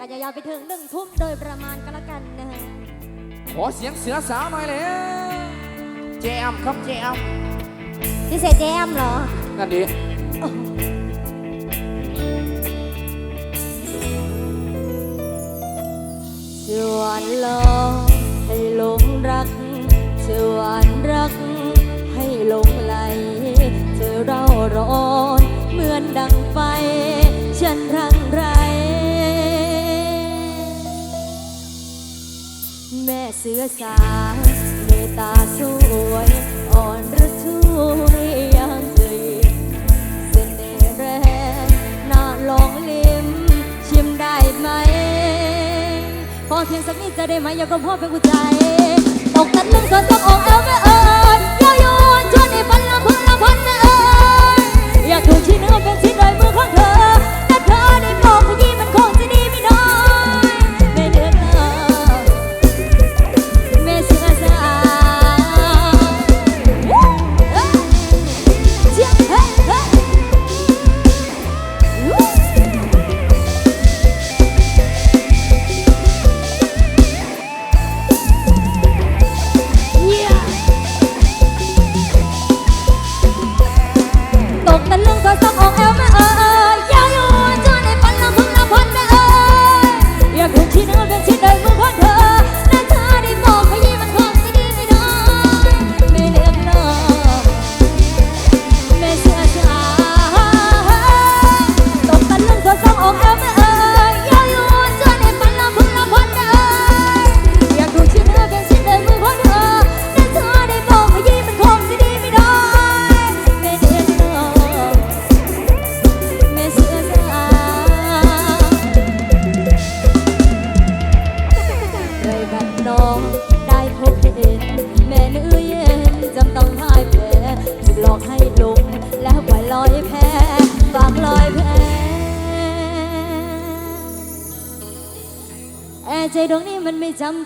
ก็จะยาวไปถึงหนึ่งทุ่มโดยประมาณก็แล้วกันนะฮะขอเสียงเสือสาวหน่อยเลยแจมครับแจมพิเศษแจมเหรอ นั่นดิชวนลองให้หลงรักชวนรัก ให้หลงไหลเธอเราร้อนเหมือนดังไฟ แม่เสือสาวเมตาสวย อ่อนระทวยยังเคยเสน่ห์แรงน่าลองลิ้มชิมได้ไหมพอเพียงสักนิดจะได้ไหมอย่าก็พ่อเป็นกุญใจตกตันลึงก็ต้องออกเอาแม่เอ้ย อกแอบ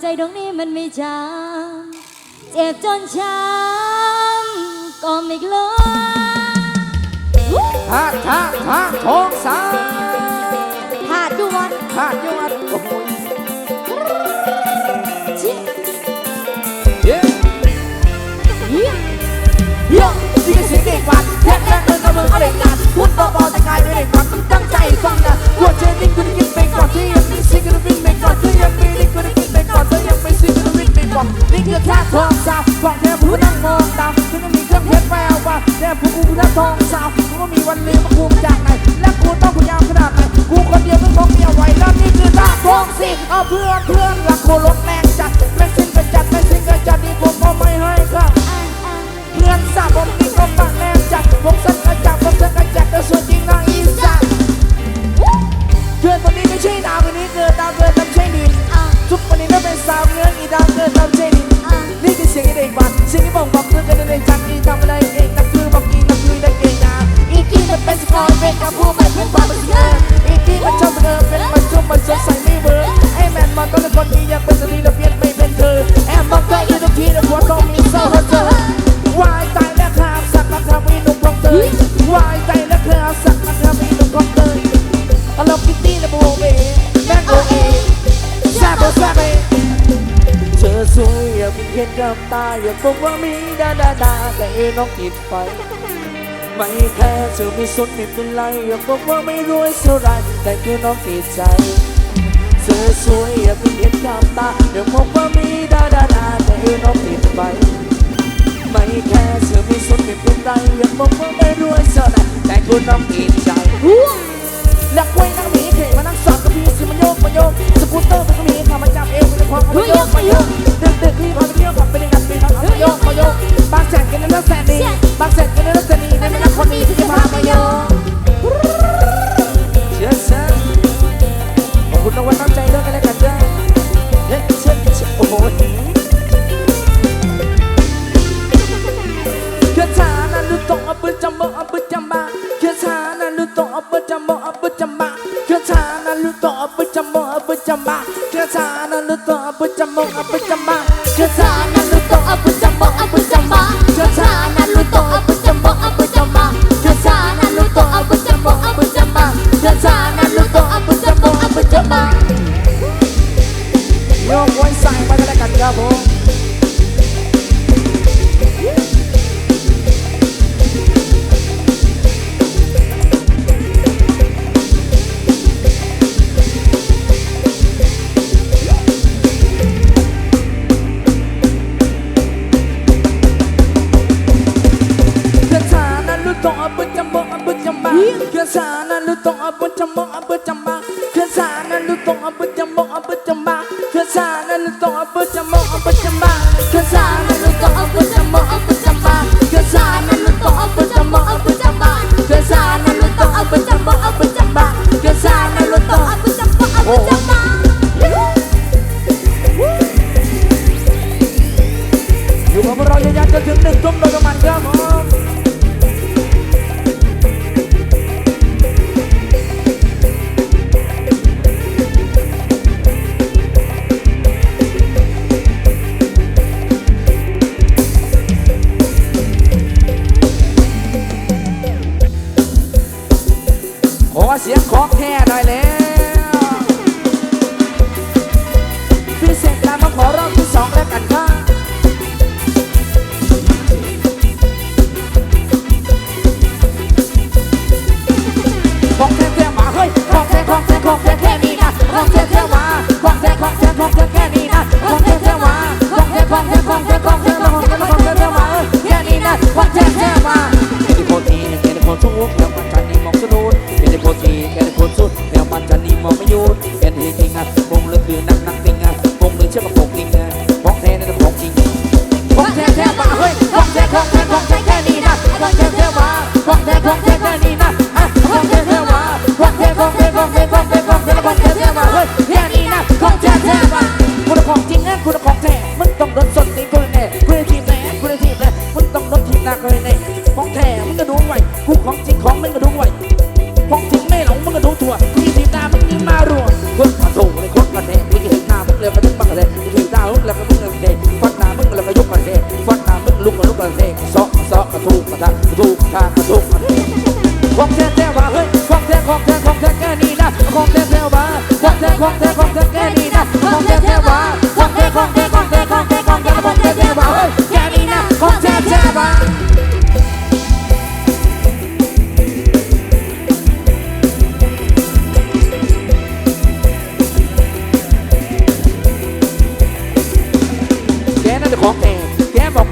ใจดวงนี้มันไม่จำเจ็บจนช้ำก็ไม่กล้าทาทาทาทองสาวหาดดวนทาดยวัดโอ้โหเย้เยี่ยมเย้นี่คือเสียงเด็กวัดแทบแทบเดินกระเบื้องเอาเด็กงัดพูดเบาๆแต่กายเป็นเด็กวัดตั้งใจฟังนะกลัวเจนิ่งกูได้กิน อนนี่คือท่าทองสาวของแท้ผู้นั่งมองตามที่ไม่มีเครื่องเพชรแววว่าแท้ผู้กูท่าทองสาวกูก็มีวันลืมมากูจากไหน และกูต้องพยายามขนาดไหนกูคนเดียวต้องมองเมียไว้แล้วนี่คือทาทองสิเอาเพื่อนเพื่อนรักโคลดแรงจัดไม่สิ้นเป็นจัดไม่สิ้นก็จัดนี่ผมก็ไม่ให้ครับเพื่อนสาวผมนี่ก็ปังแรงจัดผมสักกระจับผมสักกระจัดแต่ส่วนจริงนางอีสานเพื่อนคนนี้ไม่ใช่ดาวคนนี้เกิดดาวเกิดแตามใช่ดิน ทุกคนนี้ก็เป็นสาวเนื้ออีดาวเกิดตามใช่ดินนี่คือเสียงอ้เด็กบ้านเสียงที่บอกบอกเพื่อนกันในจักรีทำอะไรเองนักคือบอกกีนักคือได้เก่งนะอีกที่มันเป็นสกอร์เป็นกับผู้ไม่เป็นความเป็นเงินอีกที่มันชอบเธอเป็นมันชุ่มมันสดใสไม่เวิร์กไอ้แมนมันก็เป็นคนที่อยากเป็นสตรีแล้วเพี้ยนไม่เป็นเธอแอบมองเธออยู่ทุกทีแล้วหัวต้องมีโซ่เธอวายใจและครับสักนะครับมีหนุ่มของเตยวายใจและครับสัก สวยอย่าเพิ่งเห็นกับตาอย่าบอกว่ามีดาดาดาแต่เอน้องติดไฟไม่แค่เธอไม่สนไม่เป็นไรอย่าบอกว่าไม่รวยเท่าไรแต่คือน้องติดใจเธอสวยอย่าเพิ่งเห็นกับตาอย่าบอกว่ามีดาดาดาแต่เอน้องติดไฟไม่แค่เธอไม่สนไม่เป็นไรอยากบอกว่าไม่รวยเท่าไรแต่กูต้องกินใจและคุยนั่งหมีเขมานั่งสอนกับพี่สิมันโยกมาโยกสกูตเตอร์มันก็มีขามาจับเอวมันจะคว้ามาโยกมาโยก พี่พาไปเที่โยกโยกบางแสนกันนะแสนดีบางแสนกันนะแสนดีในนักคนนี้ที่มาโยกเชื่อฉันขอบคุณนะวันน้ำใจด้วกันแล้กันด้วเฮ้ยเชื่เชื่โอ้โหเชื่อฉันันดูตรอบบึ้จำบ่อบบึ้จำบ้าเชื่อฉันันดูตรอบบึ้จำบ่อบบึ้จำบ้าเชื่อฉันันดูตรอบบึ้จำบ่อบุดจำบ่อั Cause I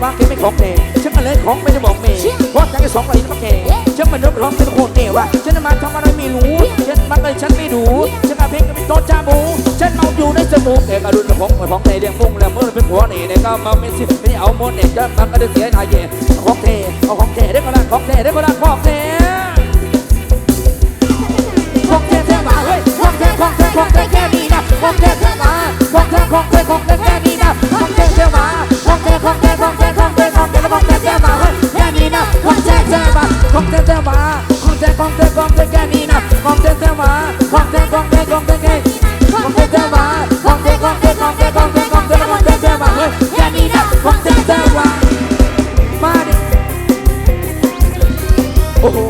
ว่าเกไม่ของเดฉันมาเล่นของไม่ได้บอกเมย์เพราะฉันแค่สองร้อยน้ำแกฉันมันรบร้องเป็ต้องโคตรเอวะฉันมาทำอะไรไม่รู้ ฉันมาเลยฉันไม่ดูฉันมาเพลงก็เป็นโต๊ะจ้าบูฉันเมาอยู่ในจมูกเอกระดุณของของเตเรียงพุ่งแล้วเมื่อเป็นหัวนีเนี่ยก็มาไม่สิไม่เอาหมดเนี่ยจะมาก็ได้เสียนายเย่ของเทเอาของเทได้ก็ร่างของเทได้ก็รักของเทของเทแค่มาเฮ้ยของเทของเทของเทแค่นี้นะของเทแค่มาของเทของเทของเทแค่นี้นะ แท้มาขงแท้แท้มาของแท้ของแท้ของแท้แกนี้นะของแท้แท้มาของแท้ของแท้ของแท้แค่ของแท้แท้มาของแท้งแท้ของแท้ของแท้ของแท้ของแท้แท้มาแกนี้นะของแท้แท้มามาดิโอ้โห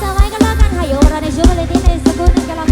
さわいがらかんはようらでしょうれでねさこなから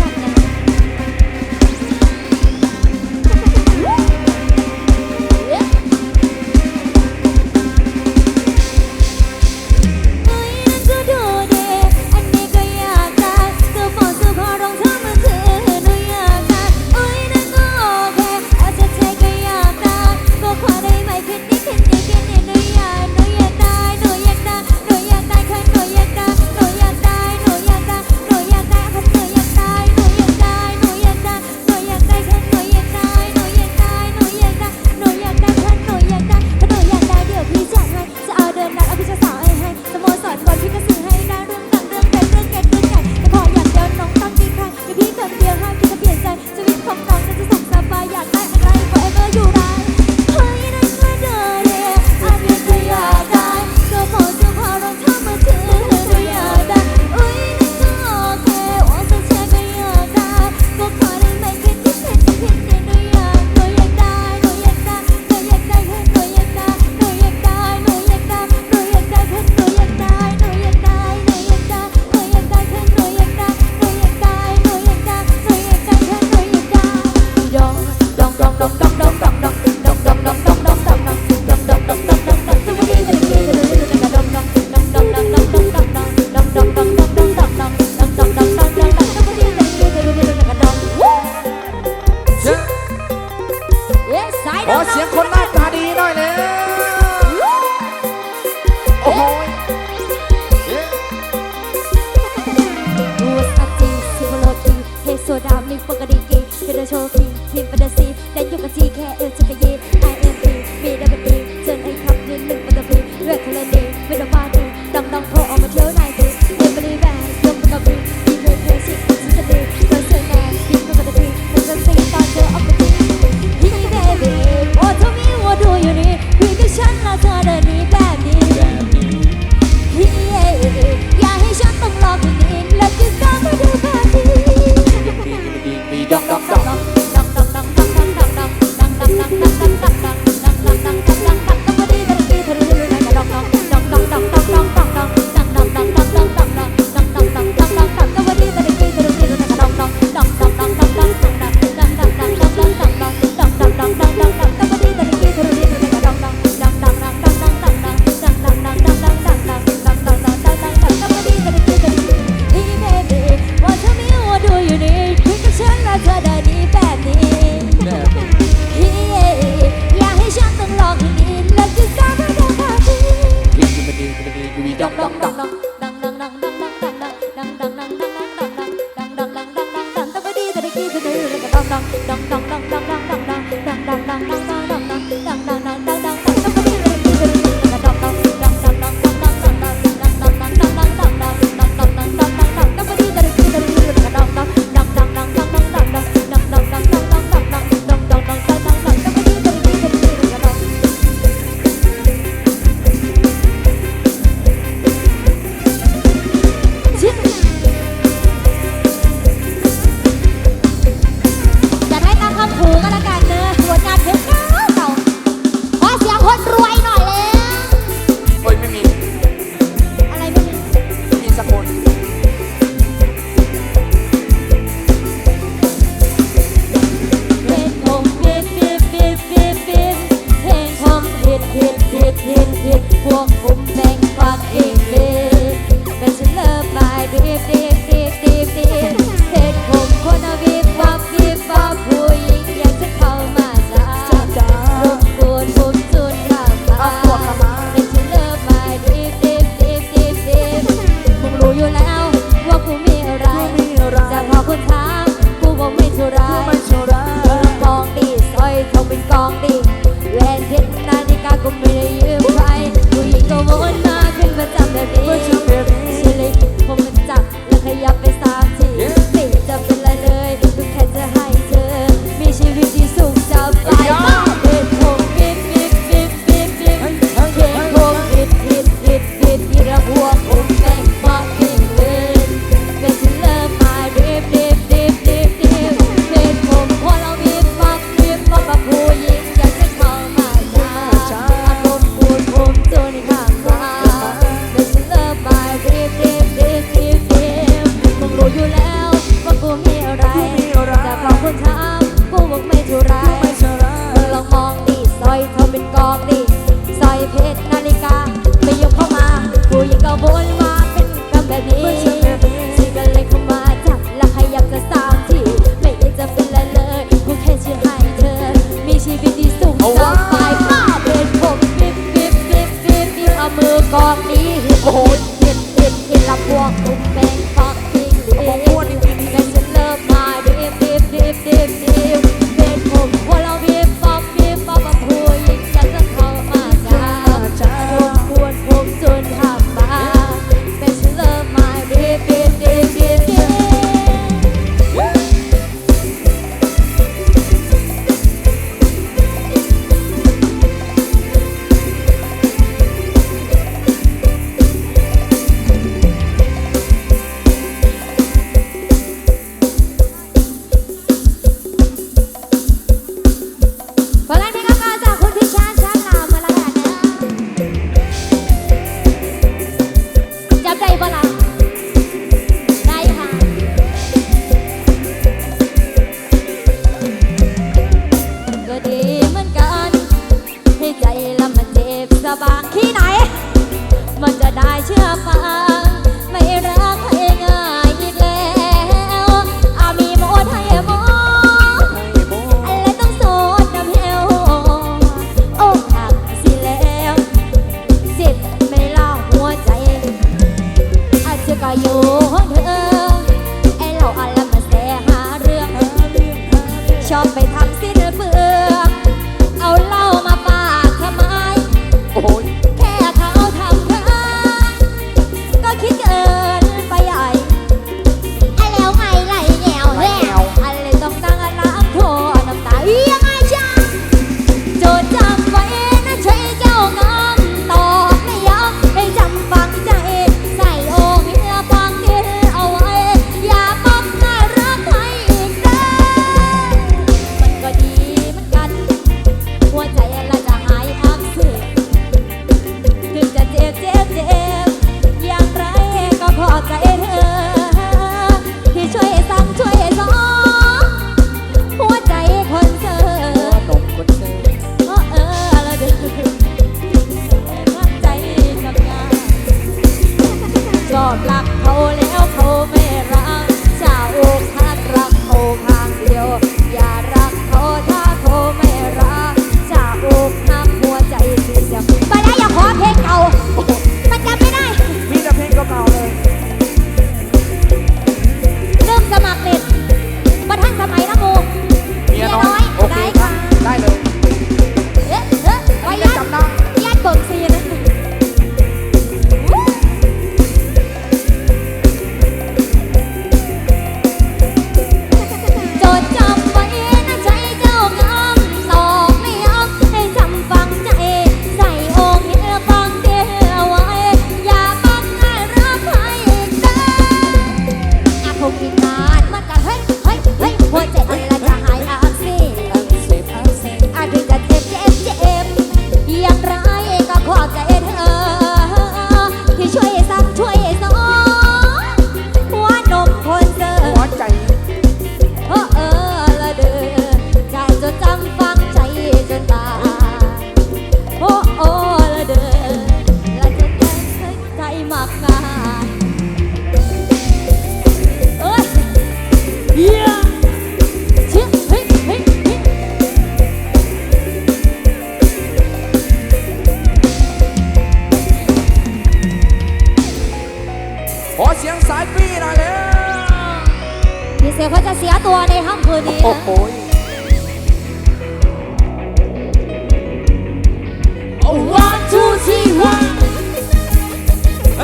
เขาแล้วเข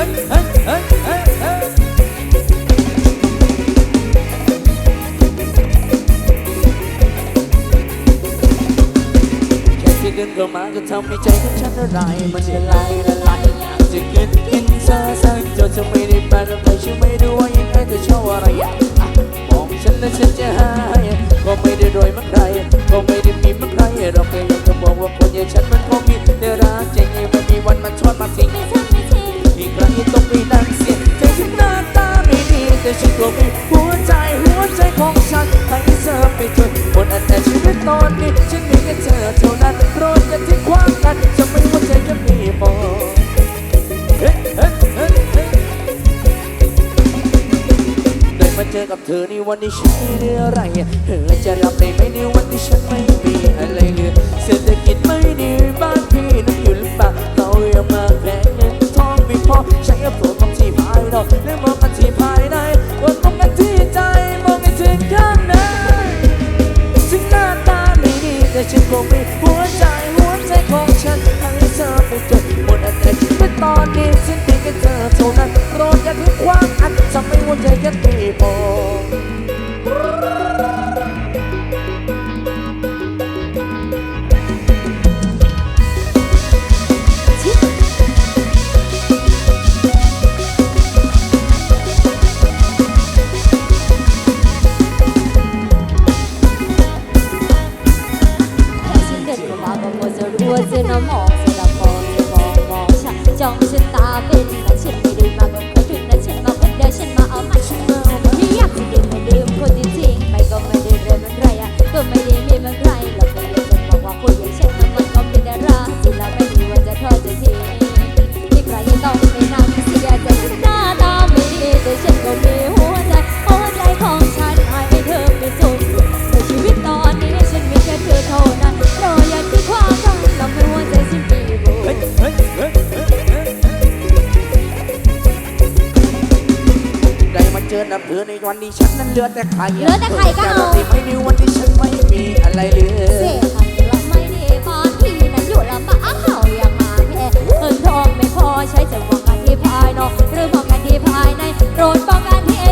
ฮ้ยเฮ้ยเฮ้ยเฮ้ยเฮ้ยแค่ที่เดินเข้ามาก็ทำให้ใจของฉันละลายมันละลายละลายอยากจะกินกินซะสักจนจะไม่ได้แปลอะไรฉันไม่รู้ว่ายังไงแต่ชอบอะไรมองฉันแล้วฉันจะหายก็ไม่ได้รวยเหมือนใครก็ไม่ได้มีเหมือนใครเราแค่อยากจะบอกว่าคนอย่างฉันมันคงมีแต่รักจริงไม่มีวันมาชดมาทิ้ง อีกครั้งที่ต้องไปนั่งเสียใจฉันหน้าตาไม่ดีแต่ฉันก็มีหัวใจหัวใจของฉันให้เธอไปจนหมดแต่ชีวิตตอนนี้ฉันมีแค่เธอเท่านั้นโปรดอย่าทิ้งขว้างกันจะไม่ว่าใจจะมีพอเฮ้เฮ้เฮ้เฮ้ได้มาเจอกับเธอในวันที่ฉันม่ได้อะไรเธอจะ ฉันตีโปแค่ฉันเดินเข้ามาก็ห คนที่ทิ้งไปก็ไม่ได้เรื่องอะไรอะก็ไม่ได้ วันนี้ฉันนั้นเหลือแต่ไข่เหลือแต่ไข่ก็เอาแต่ไม่ในวันที่ฉันไม่มีอะไรเหลือ เสียหันละไม่ดีบางทีนั้นอยู่ลำบากเขายังหาแม่เงินทองไม่พอใช้จะมองกันที่ภายนอกหรือมองกันที่ภายในโปรดป้องกันที่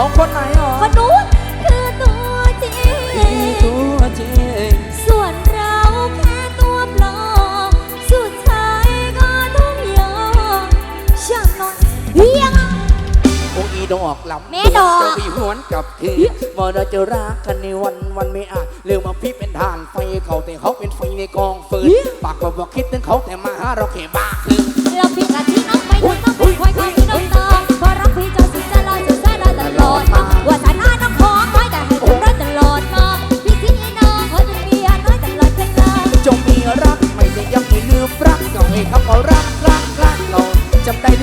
ของคนไหนหรอคนนู้นคือตัวจริที่งตัวจริงส่วนเราแค่ตัวปลอมสุดท้ายก็ต้องยอมฉันนอนเพียงโอ้อีดอกลำแม่ดอกจะมีหวนกับทีว่าเราจะรักกันในวันวันไม่อาจเรื่องมาพี่เป็นทานไฟเขาแต่เขาเป็นไฟในกองฟืนปากก็บอกคิดถึงเขาแต่มาหาเราแค่บ้าคือ รักก็ให้คำว่ารักรักรักเราจำได้